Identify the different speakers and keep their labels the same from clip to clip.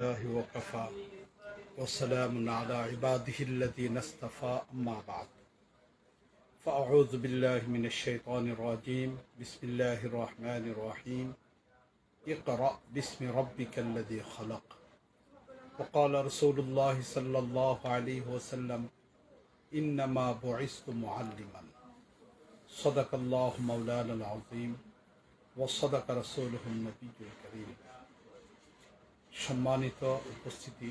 Speaker 1: الله وكفى. وسلام على عباده الذين اصطفى أما بعد. فأعوذ بالله من الشيطان الرجيم. بسم الله الرحمن الرحيم. اقرأ باسم ربك الذي خلق. وقال رسول الله صلى الله عليه وسلم إنما بعثت معلما. صدق الله مولانا العظيم. وصدق رسوله النبي الكريم. সম্মানিত উপস্থিতি,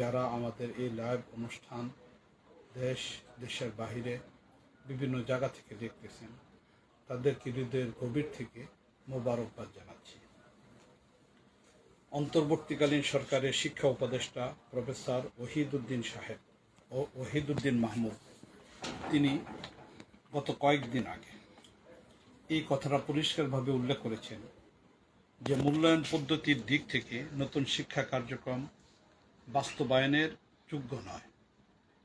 Speaker 1: যারা আমাদের এই লাইভ অনুষ্ঠান দেশ, দেশের বাহিরে বিভিন্ন জায়গা থেকে দেখতেছেন, তাদেরকে হৃদয়ের গভীর থেকে মোবারকবাদ জানাচ্ছি। অন্তর্বর্তীকালীন সরকারের শিক্ষা উপদেষ্টা প্রফেসর ওহিদুদ্দিন সাহেব ও ওহিদুদ্দিন মাহমুদ, তিনি গত কয়েকদিন আগে এই কথাটা পরিষ্কারভাবে উল্লেখ করেছেন। যে মূল্যায়ন পদ্ধতির দিক থেকে নতুন শিক্ষা কার্যক্রম বাস্তবায়নের যোগ্য নয়।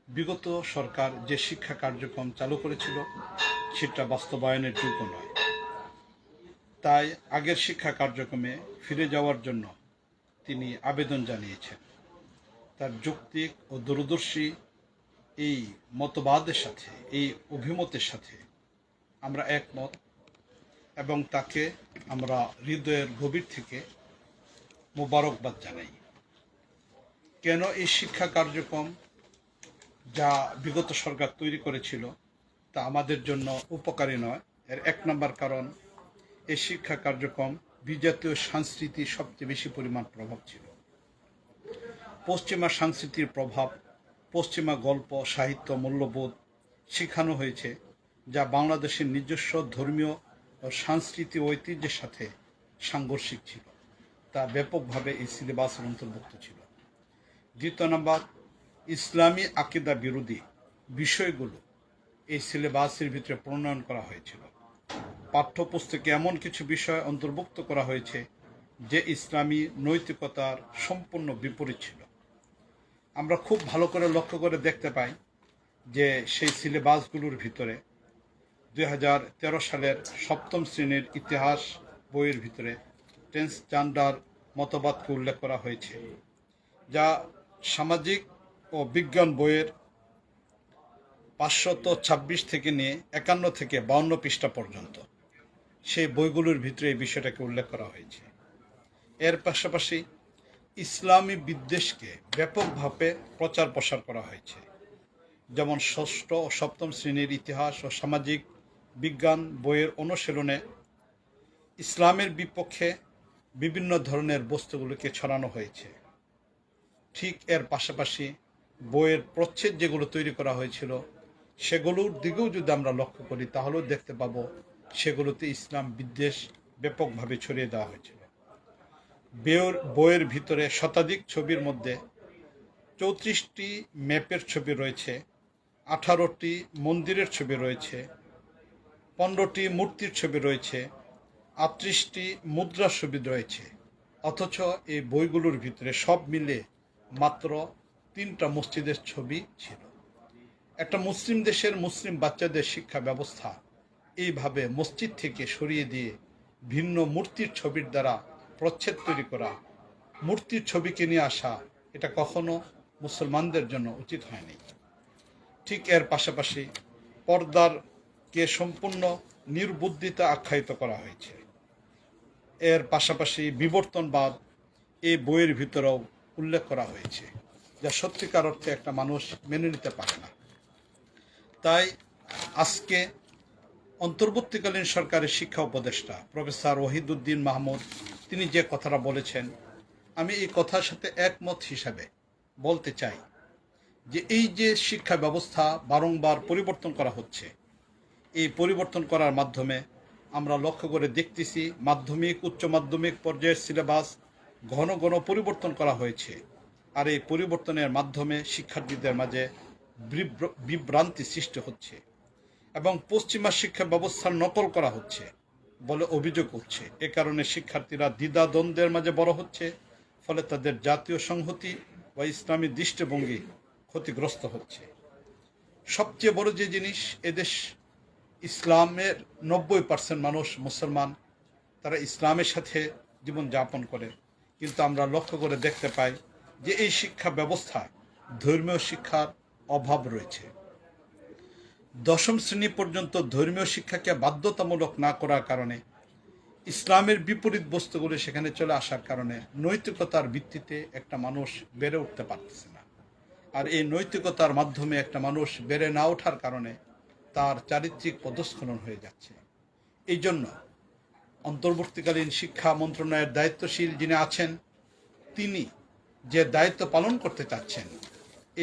Speaker 1: বিগত সরকার যে শিক্ষা কার্যক্রম চালু করেছিল, সেটা বাস্তবায়নের যোগ্য নয়। তাই আগের শিক্ষা কার্যক্রমে ফিরে যাওয়ার জন্য তিনি আবেদন জানিয়েছেন। তার যৌক্তিক ও দূরদর্শী এই মতবাদের সাথে, এই অভিমতের সাথে আমরা একমত এবং তাকে আমরা হৃদয়ের গভীর থেকে মোবারকবাদ জানাই। কেন এই শিক্ষা কার্যক্রম যা বিগত সরকার তৈরি করেছিল তা আমাদের জন্য উপকারী নয়? এর এক নম্বর কারণ, এই শিক্ষা কার্যক্রম বিজাতীয় সংস্কৃতির সবচেয়ে বেশি পরিমাণ প্রভাব ছিল। পশ্চিমা সংস্কৃতির প্রভাব, পশ্চিমা গল্প, সাহিত্য, মূল্যবোধ শেখানো হয়েছে যা বাংলাদেশের নিজস্ব ধর্মীয় সাংস্কৃতিক ঐতিহ্যের সাথে সাংঘর্ষিক ছিল। তা ব্যাপকভাবে এই সিলেবাসের অন্তর্ভুক্ত ছিল। দ্বিতীয় নম্বর, ইসলামী আকিদা বিরোধী বিষয়গুলো এই সিলেবাসের ভিতরে প্রণয়ন করা হয়েছিল। পাঠ্যপুস্তকে এমন কিছু বিষয় অন্তর্ভুক্ত করা হয়েছে যে ইসলামী নৈতিকতার সম্পূর্ণ বিপরীত ছিল। আমরা খুব ভালো করে লক্ষ্য করে দেখতে পাই যে সেই সিলেবাসগুলোর ভিতরে দু হাজার তেরো সালের সপ্তম শ্রেণির ইতিহাস বইয়ের ভিতরে ট্রান্সজেন্ডার মতবাদকে উল্লেখ করা হয়েছে, যা সামাজিক ও বিজ্ঞান বইয়ের পাঁচশত ছাব্বিশ থেকে নিয়ে একান্ন থেকে বাউন্ন পৃষ্ঠা পর্যন্ত। সেই বইগুলোর ভিতরে এই বিষয়টাকে উল্লেখ করা হয়েছে। এর পাশাপাশি ইসলামী বিদ্বেষকে ব্যাপকভাবে প্রচার প্রসার করা হয়েছে। যেমন ষষ্ঠ ও সপ্তম শ্রেণির ইতিহাস ও সামাজিক বিজ্ঞান বইয়ের অনুশীলনে ইসলামের বিপক্ষে বিভিন্ন ধরনের বস্তুগুলোকে ছড়ানো হয়েছে। ঠিক এর পাশাপাশি বইয়ের প্রচ্ছেদ যেগুলো তৈরি করা হয়েছিল, সেগুলোর দিকেও যদি আমরা লক্ষ্য করি, তাহলেও দেখতে পাব সেগুলোতে ইসলাম বিদ্বেষ ব্যাপকভাবে ছড়িয়ে দেওয়া হয়েছিল। বইয়ের বইয়ের ভিতরে শতাধিক ছবির মধ্যে চৌত্রিশটি ম্যাপের ছবি রয়েছে, আঠারোটি মন্দিরের ছবি রয়েছে পনেরোটি মূর্তির ছবি রয়েছে, আটত্রিশটি মুদ্রার ছবি রয়েছে। অথচ এই বইগুলোর ভিতরে সব মিলে মাত্র তিনটা মসজিদের ছবি ছিল। একটা মুসলিম দেশের মুসলিম বাচ্চাদের শিক্ষা ব্যবস্থা এইভাবে মসজিদ থেকে সরিয়ে দিয়ে ভিন্ন মূর্তির ছবির দ্বারা প্রচ্ছেদ তৈরি করা, মূর্তির ছবিকে নিয়ে আসা, এটা কখনো মুসলমানদের জন্য উচিত হয়নি। ঠিক এর পাশাপাশি পর্দার কে সম্পূর্ণ নির্বুদ্ধিতা আখ্যায়িত করা হয়েছে। এর পাশাপাশি বিবর্তনবাদ এই বইয়ের ভিতরেও উল্লেখ করা হয়েছে, যা সত্যিকার অর্থে একটা মানুষ মেনে নিতে পারে না। তাই আজকে অন্তর্বর্তীকালীন সরকারের শিক্ষা উপদেষ্টা প্রফেসর ওহিদুদ্দিন মাহমুদ, তিনি যে কথাটা বলেছেন, আমি এই কথার সাথে একমত হিসাবে বলতে চাই যে এই যে শিক্ষা ব্যবস্থা বারংবার পরিবর্তন করা হচ্ছে এই পরিবর্তন করার মাধ্যমে আমরা লক্ষ্য করে দেখতেছি মাধ্যমিক, উচ্চ মাধ্যমিক পর্যায়ের সিলেবাস ঘন ঘন পরিবর্তন করা হয়েছে। আর এই পরিবর্তনের মাধ্যমে শিক্ষার্থীদের মাঝে বিভ্র- বিভ্রান্তি সৃষ্টি হচ্ছে এবং পশ্চিমা শিক্ষা ব্যবস্থার নকল করা হচ্ছে বলে অভিযোগ উঠছে। এ কারণে শিক্ষার্থীরা দ্বিধা দ্বন্দ্বের মাঝে বড় হচ্ছে, ফলে তাদের জাতীয় সংহতি বা ইসলামী দৃষ্টিভঙ্গি ক্ষতিগ্রস্ত হচ্ছে। সবচেয়ে বড় যে জিনিস, এদেশ ইসলামের নব্বই পার্সেন্ট মানুষ মুসলমান, তারা ইসলামের সাথে জীবন যাপন করে। কিন্তু আমরা লক্ষ্য করে দেখতে পাই যে এই শিক্ষা ব্যবস্থায় ধর্মীয় শিক্ষার অভাব রয়েছে। দশম শ্রেণি পর্যন্ত ধর্মীয় শিক্ষাকে বাধ্যতামূলক না করার কারণে, ইসলামের বিপরীত বস্তুগুলি সেখানে চলে আসার কারণে নৈতিকতার ভিত্তিতে একটা মানুষ বেড়ে উঠতে পারতেছে না। আর এই নৈতিকতার মাধ্যমে একটা মানুষ বেড়ে না ওঠার কারণে তার চারিত্রিক পদস্খলন হয়ে যাচ্ছে। এই জন্য অন্তর্বর্তীকালীন শিক্ষা মন্ত্রণালয়ের দায়িত্বশীল যিনি আছেন, তিনি যে দায়িত্ব পালন করতে চাচ্ছেন,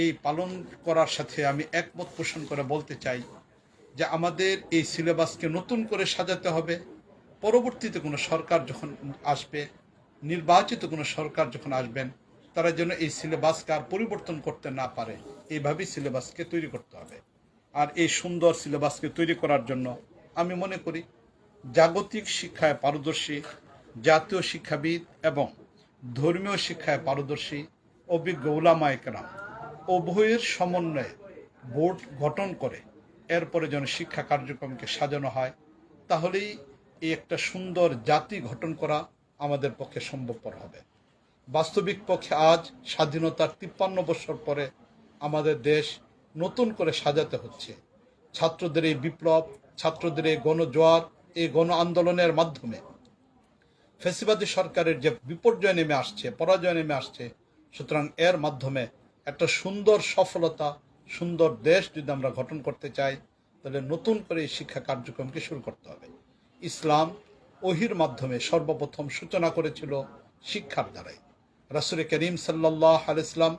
Speaker 1: এই পালন করার সাথে আমি একমত পোষণ করে বলতে চাই যে আমাদের এই সিলেবাসকে নতুন করে সাজাতে হবে। পরবর্তীতে কোনো সরকার যখন আসবে, নির্বাচিত কোনো সরকার যখন আসবেন, তারা যেন এই সিলেবাসকে আর পরিবর্তন করতে না পারে। এইভাবেই সিলেবাসকে তৈরি করতে হবে। আর এই সুন্দর সিলেবাসকে তৈরি করার জন্য আমি মনে করি জাগতিক শিক্ষায় পারদর্শী, জাতীয় শিক্ষাবিদ এবং ধর্মীয় শিক্ষায় পারদর্শী অভিজ্ঞ উলামা একরাম উভয়ের সমন্বয়ে বোর্ড গঠন করে এরপরে যেন শিক্ষা কার্যক্রমকে সাজানো হয়, তাহলেই এই একটা সুন্দর জাতি গঠন করা আমাদের পক্ষে সম্ভবপর হবে। বাস্তবিক পক্ষে আজ স্বাধীনতার তিপ্পান্ন বছর পরে আমাদের দেশ নতুন করে সাজাতে হচ্ছে। ছাত্রদের এই বিপ্লব, ছাত্রদের এই গণজোয়ার, এই গণ আন্দোলনের মাধ্যমে। ফেসিবাদী সরকারের যে বিপর্যয় নেমে আসছে, পরাজয় নেমে আসছে, সুতরাং এর মাধ্যমে একটা সুন্দর সফলতা, সুন্দর দেশ যদি আমরা গঠন করতে চাই, তাহলে নতুন করে এই শিক্ষা কার্যক্রমকে শুরু করতে হবে। ইসলাম ওহির মাধ্যমে সর্বপ্রথম সূচনা করেছিল শিক্ষার দ্বারাই। রাসুল করিম সাল্লাহ আলাইসলাম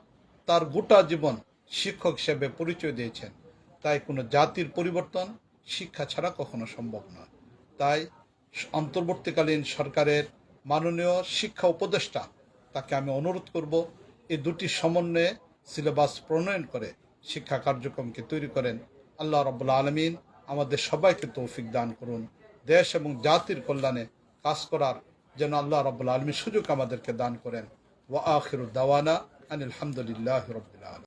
Speaker 1: তার গোটা জীবন শিক্ষক হিসেবে পরিচয় দিয়েছেন। তাই কোনো জাতির পরিবর্তন শিক্ষা ছাড়া কখনো সম্ভব নয়। তাই অন্তর্বর্তীকালীন সরকারের মাননীয় শিক্ষা উপদেষ্টা তাকে আমি অনুরোধ করব এই দুটি সমন্বয়ে সিলেবাস প্রণয়ন করে শিক্ষা কার্যক্রমকে তৈরি করেন। আল্লাহ রব্বুল্লা আলমিন আমাদের সবাইকে তৌফিক দান করুন। দেশ এবং জাতির কল্যাণে কাজ করার যেন আল্লাহ রব্বুল্লা আলমীর সুযোগ আমাদেরকে দান করেন। ওয়া আখিরুদ্দাওয়ানা আনিল হামদুলিল্লাহ